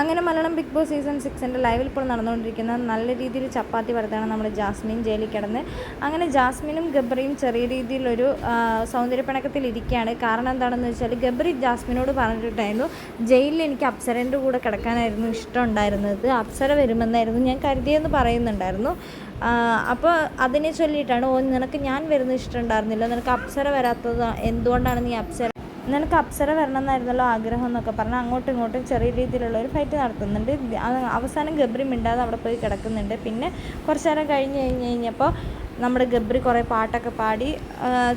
അങ്ങനെ Malayalam big boss season സിക്സിന്റെ ലൈവിൽ ഇപ്പോൾ നടന്നുകൊണ്ടിരിക്കുന്ന നല്ല രീതിയിൽ ചപ്പാത്തി വരുത്താണ് നമ്മുടെ ജാസ്മിൻ ജയിലിൽ കിടന്ന്. അങ്ങനെ ജാസ്മിനും ഗബ്രിയും ചെറിയ രീതിയിലൊരു സൗന്ദര്യപ്പിണക്കത്തിൽ ഇരിക്കുകയാണ്. കാരണം എന്താണെന്ന് വെച്ചാൽ ഗബ്രി ജാസ്മിനോട് പറഞ്ഞിട്ടുണ്ടായിരുന്നു ജയിലിൽ എനിക്ക് അപ്സരന്റെ കൂടെ കിടക്കാനായിരുന്നു ഇഷ്ടം ഉണ്ടായിരുന്നത് അപ്സര വരുമെന്നായിരുന്നു ഞാൻ കരുതിയെന്ന് പറയുന്നുണ്ടായിരുന്നു. അപ്പോൾ അതിനെ ചൊല്ലിയിട്ടാണ് ഓ നിനക്ക് ഞാൻ വരുന്നത് ഇഷ്ടമുണ്ടായിരുന്നില്ല. നിനക്ക് അപ്സര വരാത്തത് എന്തുകൊണ്ടാണ് നീ അപ്സര നിനക്ക് അപ്സര വരണം എന്നായിരുന്നല്ലോ ആഗ്രഹം എന്നൊക്കെ പറഞ്ഞ് അങ്ങോട്ടും ഇങ്ങോട്ടും ചെറിയ രീതിയിലുള്ള ഒരു ഫൈറ്റ് നടത്തുന്നുണ്ട്. അവസാനം ഗബ്രി മിണ്ടാതെ അവിടെ പോയി കിടക്കുന്നുണ്ട്. പിന്നെ കുറച്ച് നേരം കഴിഞ്ഞ് കഴിഞ്ഞ് കഴിഞ്ഞപ്പോൾ നമ്മുടെ ഗബ്രി കുറേ പാട്ടൊക്കെ പാടി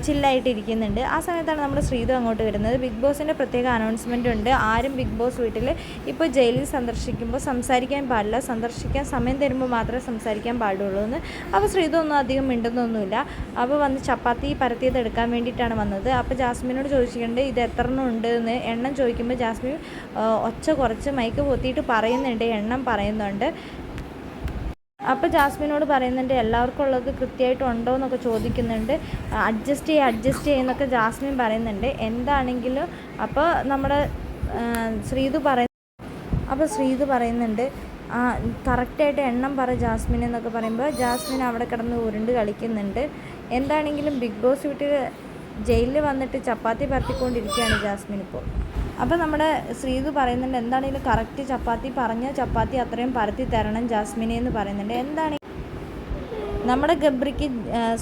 ചില്ലായിട്ട് ഇരിക്കുന്നുണ്ട് ആ സമയത്താണ് നമ്മുടെ ശ്രീധു അങ്ങോട്ട് വരുന്നത്. ബിഗ് ബോസിന്റെ പ്രത്യേക അനൗൺസ്മെന്റ് ഉണ്ട്. ആരും ബിഗ് ബോസ് വീട്ടിൽ ഇപ്പോൾ ജയിലിൽ സന്ദർശിക്കുമ്പോൾ സംസാരിക്കാൻ പാടില്ല. സന്ദർശിക്കാൻ സമയം തരുമ്പോൾ മാത്രമേ സംസാരിക്കാൻ പാടുള്ളൂ എന്ന്. അപ്പോൾ ശ്രീധു ഒന്നും അധികം മിണ്ടുന്നൊന്നുമില്ല. അപ്പോൾ വന്ന് ചപ്പാത്തി പരത്തിയത് എടുക്കാൻ വേണ്ടിയിട്ടാണ് വന്നത്. അപ്പോൾ ജാസ്മിനോട് ചോദിച്ചിട്ടുണ്ട് ഇത് എത്ര എണ്ണം ഉണ്ട്? എന്ന്. എണ്ണം ചോദിക്കുമ്പോൾ ജാസ്മിൻ ഒച്ച കുറച്ച് മൈക്ക് പൊത്തിയിട്ട് പറയുന്നുണ്ട്. എണ്ണം പറയുന്നുണ്ട്. അപ്പോൾ ജാസ്മിനോട് പറയുന്നുണ്ട് എല്ലാവർക്കും ഉള്ളത് കൃത്യമായിട്ട് ഉണ്ടോ എന്നൊക്കെ ചോദിക്കുന്നുണ്ട്. അഡ്ജസ്റ്റ് ചെയ്യുക അഡ്ജസ്റ്റ് ചെയ്യുന്നൊക്കെ ജാസ്മിൻ പറയുന്നുണ്ട്. എന്താണെങ്കിലും അപ്പോൾ നമ്മുടെ ശ്രീതു പറയ അപ്പോൾ ശ്രീതു പറയുന്നുണ്ട് ആ കറക്റ്റായിട്ട് എണ്ണം പറ ജാസ്മിൻ എന്നൊക്കെ പറയുമ്പോൾ ജാസ്മിൻ അവിടെ കിടന്ന് ഉരുണ്ട് കളിക്കുന്നുണ്ട്. എന്താണെങ്കിലും ബിഗ് ബോസ് വീട്ടിൽ ജയിലിൽ വന്നിട്ട് ചപ്പാത്തി പരത്തിക്കൊണ്ടിരിക്കുകയാണ് ജാസ്മിൻ ഇപ്പോൾ. അപ്പോൾ നമ്മുടെ ശ്രീതു പറയുന്നുണ്ട് എന്താണെങ്കിലും കറക്റ്റ് ചപ്പാത്തി പറഞ്ഞ ചപ്പാത്തി അത്രയും പരത്തി തരണം ജാസ്മിനെ എന്ന് പറയുന്നുണ്ട്. എന്താണ് നമ്മുടെ ഗബ്രിക്ക്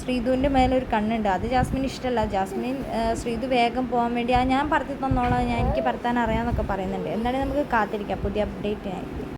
ശ്രീതുവിന്റെ ശ്രീധുവിന്റെ മേലെ ഒരു കണ്ണുണ്ട്. അത് ജാസ്മിൻ ഇഷ്ടമല്ല. ജാസ്മിൻ ശ്രീധു വേഗം പോകാൻ വേണ്ടി ആ ഞാൻ പറത്തി തന്നോളാം. ഞാൻ എനിക്ക് പരത്താൻ അറിയാമെന്നൊക്കെ പറയുന്നുണ്ട്. എന്താണെങ്കിൽ നമുക്ക് കാത്തിരിക്കാം. പുതിയ അപ്ഡേറ്റിനായി